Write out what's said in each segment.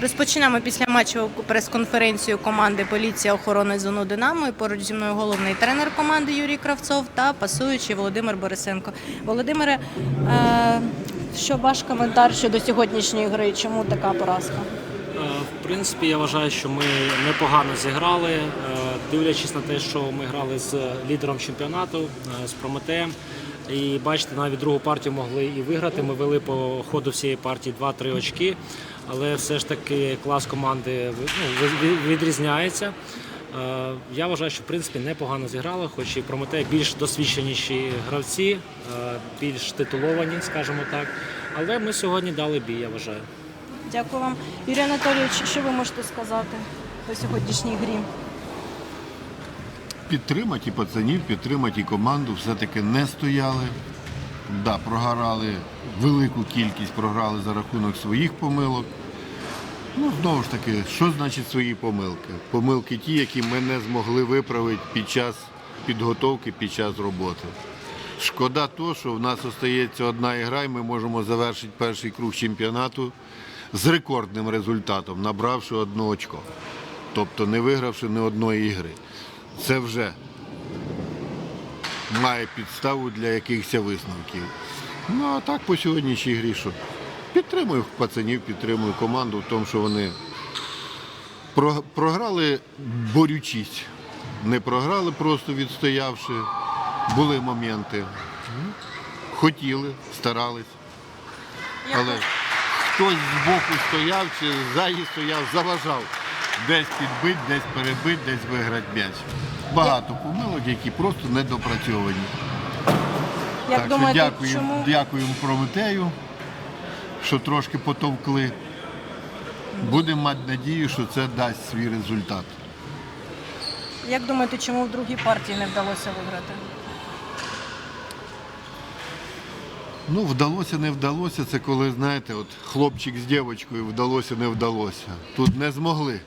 Розпочинаємо після матчу прес-конференцію команди Поліція охорони зону Динамо. І поруч зі мною головний тренер команди Юрій Кравцов та пасуючий Володимир Борисенко. Володимире, е, що ваш коментар щодо сьогоднішньої гри? Чому така поразка? Е, В принципі, я вважаю, що ми непогано зіграли, е, дивлячись на те, що ми грали з лідером чемпіонату, з Прометеєм. І бачите, навіть другу партію могли і виграти. Ми вели по ходу всієї партії 2-3 очки, але все ж таки клас команди ну, відрізняється. Е, Я вважаю, що в принципі непогано зіграли, хоч і Прометей більш досвідченіші гравці, е, більш титуловані, скажімо так. Але ми сьогодні дали бій, я вважаю. Дякую вам. Юрій Анатолійович, що ви можете сказати по сьогоднішній грі? Підтримати і пацанів, підтримати і команду, все-таки не стояли. Да, програли велику кількість, програли за рахунок своїх помилок. Ну, знову ж таки, що значить свої помилки? Помилки ті, які ми не змогли виправити під час підготовки, під час роботи. Шкода то, що в нас остається одна ігра, і ми можемо завершити перший круг чемпіонату з рекордним результатом, набравши одне очко. Тобто не вигравши ні одної ігри. Це вже має підставу для якихось висновків. Ну а так по сьогоднішній грі що? Підтримую пацанів, підтримую команду в тому, що вони програли борючись. Не програли, просто відстоявши. Були моменти. Хотіли, старались. Але хтось з боку стояв чи ззаді стояв, заважав. Десь підбить, десь перебить, десь виграти м'яч. Багато помилок, які просто недопрацьовані. Як так думаєте, що дякуємо, чому дякуємо Прометею, що трошки потовкли. Будемо мати надію, що це дасть свій результат. як думаєте, чому в другій партії не вдалося виграти? Ну, вдалося, не вдалося, це коли, знаєте, от хлопчик з дівчинкою вдалося, не вдалося. Тут не змогли.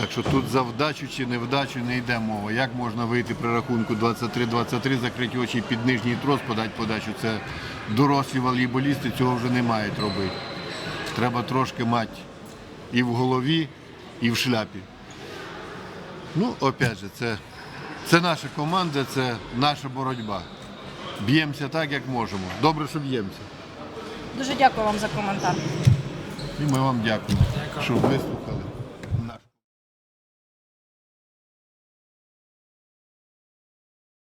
Так що тут за вдачу чи невдачу не йде мова. Як можна вийти при рахунку 23-23, закриті очі під нижній трос, подати подачу. Це дорослі волейболісти цього вже не мають робити. Треба трошки мати і в голові, і в шляпі. Ну, опять же, це, це наша команда, це наша боротьба. Б'ємося так, як можемо. Добре, що б'ємося. Дуже дякую вам за коментар. І ми вам дякуємо, що висловили.